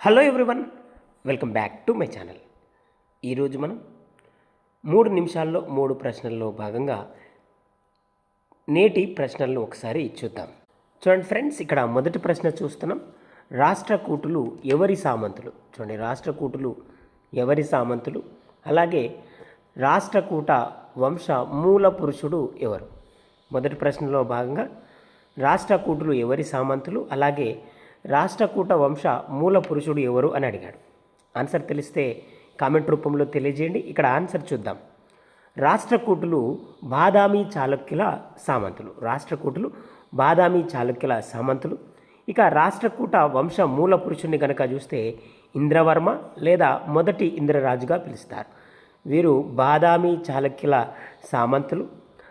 Hello everyone welcome back to my channel. ఈరోజు మనం మూడు నిమిషాల్లో మూడు ప్రశ్నల్లో భాగంగా నేటి ప్రశ్నలను ఒకసారి చూద్దాం. చూడండి ఫ్రెండ్స్ ఇక్కడ మొదటి ప్రశ్న చూస్తున్నాం. రాష్ట్రకూటులు ఎవరి సామంతులు? చూడండి రాష్ట్రకూటులు ఎవరి సామంతులు? అలాగే రాష్ట్రకూట వంశ మూల పురుషుడు ఎవరు? మొదటి ప్రశ్నలో భాగంగా రాష్ట్రకూటులు ఎవరి సామంతులు? అలాగే రాష్ట్రకూట వంశ మూల పురుషుడు ఎవరు అని అడిగాడు. ఆన్సర్ తెలిస్తే కామెంట్ రూపంలో తెలియజేయండి. ఇక్కడ ఆన్సర్ చూద్దాం. రాష్ట్రకూటులు బాదామి చాళుక్యుల సామంతులు. రాష్ట్రకూటులు బాదామి చాళుక్యుల సామంతులు. ఇక రాష్ట్రకూట వంశ మూల పురుషుడిని కనుక చూస్తే ఇంద్రవర్మ లేదా మొదటి ఇంద్రరాజుగా పిలుస్తారు. వీరు బాదామి చాళుక్యుల సామంతులు.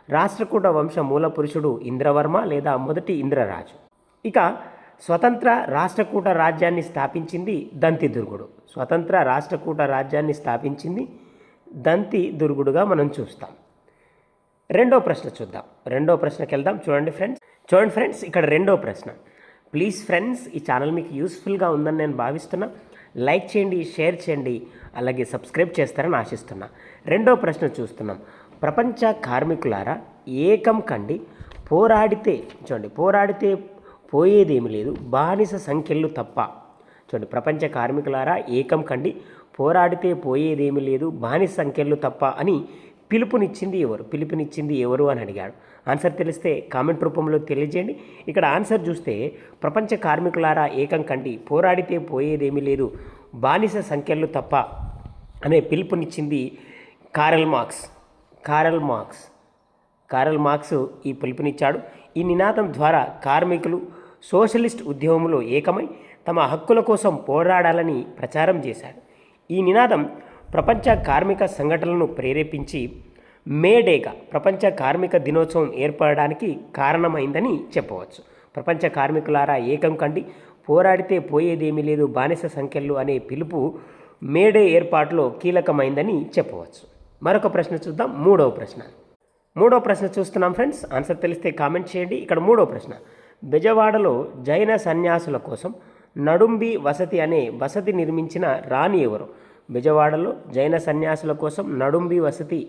రాష్ట్రకూట వంశ మూల పురుషుడు ఇంద్రవర్మ లేదా మొదటి ఇంద్రరాజు. ఇక స్వతంత్ర రాష్ట్రకూట రాజ్యాన్ని స్థాపించింది దంతి దుర్గుడు స్వతంత్ర రాష్ట్రకూట రాజ్యాన్ని స్థాపించింది దంతి దుర్గుడుగా మనం చూస్తాం. రెండో ప్రశ్న చూద్దాం. రెండో ప్రశ్నకి వెళ్దాం. చూడండి ఫ్రెండ్స్. చూడండి ఫ్రెండ్స్ ఇక్కడ రెండో ప్రశ్న. ప్లీజ్ ఫ్రెండ్స్ ఈ ఛానల్ మీకు యూస్ఫుల్గా ఉందని నేను భావిస్తున్నా. లైక్ చేయండి షేర్ చేయండి అలాగే సబ్స్క్రైబ్ చేస్తారని ఆశిస్తున్నా. రెండో ప్రశ్న చూస్తున్నాం. ప్రపంచ కార్మికులారా ఏకం కండి పోరాడితే చూడండి పోరాడితే పోయేదేమి లేదు. బానిస సంఖ్యలు తప్ప. చూడండి ప్రపంచ కార్మికులారా ఏకం కండి. పోరాడితే పోయేదేమి లేదు. బానిస సంఖ్యలు తప్ప అని పిలుపునిచ్చింది ఎవరు? పిలుపునిచ్చింది ఎవరు అని అడిగాడు. ఆన్సర్ తెలిస్తే కామెంట్ రూపంలో తెలియజేయండి. ఇక్కడ ఆన్సర్ చూస్తే ప్రపంచ కార్మికులారా ఏకం కండి. పోరాడితే పోయేదేమీ లేదు. బానిస సంఖ్యలు తప్ప అనే పిలుపునిచ్చింది Karl Marx. Karl Marx. Karl Marx ఈ పిలుపునిచ్చాడు. ఈ నినాదం ద్వారా కార్మికులు సోషలిస్ట్ ఉద్యమంలో ఏకమై తమ హక్కుల కోసం పోరాడాలని ప్రచారం చేశాడు ఈ నినాదం ప్రపంచ కార్మిక సంఘటనలను ప్రేరేపించి మేడేగా ప్రపంచ కార్మిక దినోత్సవం ఏర్పడడానికి కారణమైందని చెప్పవచ్చు. ప్రపంచ కార్మికులారా ఏకం కండి పోరాడితే పోయేదేమీ లేదు బానిస సంఖ్యలు అనే పిలుపు మేడే ఏర్పాటులో కీలకమైందని చెప్పవచ్చు. మరొక ప్రశ్న చూద్దాం మూడవ ప్రశ్న. మూడో ప్రశ్న చూస్తున్నాం ఫ్రెండ్స్. ఆన్సర్ తెలిస్తే కామెంట్ చేయండి. ఇక్కడ మూడో ప్రశ్న. బెజవాడలో జైన సన్యాసుల కోసం నడుంబి వసతి అనే వసతి నిర్మించిన రాణి ఎవరు? బెజవాడలో జైన సన్యాసుల కోసం నడుంబి వసతి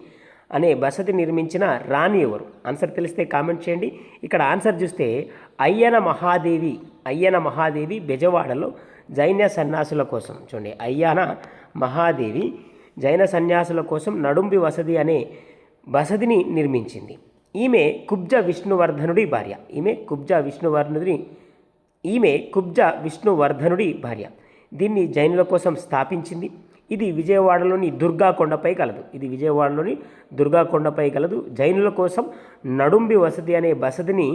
అనే వసతి నిర్మించిన రాణి ఎవరు? ఆన్సర్ తెలిస్తే కామెంట్ చేయండి. ఇక్కడ ఆన్సర్ చూస్తే అయ్యన మహాదేవి అయ్యన మహాదేవి బెజవాడలో జైన సన్యాసుల కోసం. చూడండి అయ్యన మహాదేవి జైన సన్యాసుల కోసం నడుంబి వసతి అనే బసదిని నిర్మించింది. ఈమె కుబ్జ విష్ణువర్ధనుడి భార్య. ఈమె కుబ్జ విష్ణువర్ధనుడి ఈమె కుబ్జ విష్ణువర్ధనుడి భార్య. దీన్ని జైనుల కోసం స్థాపించింది. ఇది విజయవాడలోని దుర్గా కొండపై కలదు. ఇది విజయవాడలోని దుర్గా కొండపై కలదు. జైనుల కోసం నడుంబి వసతి అనే బసదిని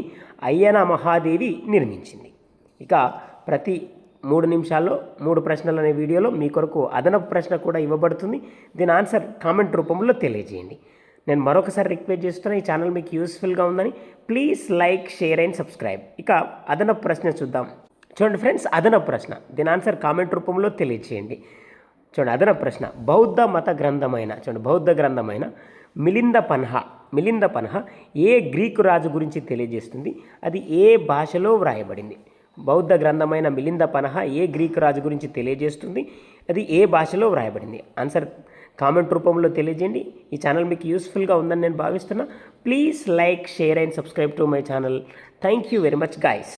అయ్యన మహాదేవి నిర్మించింది. ఇక ప్రతి మూడు నిమిషాల్లో మూడు ప్రశ్నలు అనే వీడియోలో మీ కొరకు అదనపు ప్రశ్న కూడా ఇవ్వబడుతుంది. దీని ఆన్సర్ కామెంట్ రూపంలో తెలియజేయండి. నేను మరొకసారి రిక్వెస్ట్ చేస్తున్నా ఈ ఛానల్ మీకు యూస్ఫుల్గా ఉందని. Please like share and subscribe. ఇక అదనపు ప్రశ్న చూద్దాం. చూడండి ఫ్రెండ్స్ అదనపు ప్రశ్న. దీని ఆన్సర్ కామెంట్ రూపంలో తెలియజేయండి చూడండి అదనపు ప్రశ్న. బౌద్ధ మత గ్రంథమైన చూడండి బౌద్ధ గ్రంథమైన మిలింద పన్హ. మిలింద పన్హ ఏ గ్రీకు రాజు గురించి తెలియజేస్తుంది? అది ఏ భాషలో వ్రాయబడింది? బౌద్ధ గ్రంథమైన మిలింద పనహ ఏ గ్రీకు రాజు గురించి తెలియజేస్తుంది? అది ఏ భాషలో వ్రాయబడింది? ఆన్సర్ కామెంట్ రూపంలో తెలియజేయండి. ఈ ఛానల్ మీకు యూస్ఫుల్గా ఉందని నేను భావిస్తున్నా. Please like share and subscribe to my channel. Thank you very much guys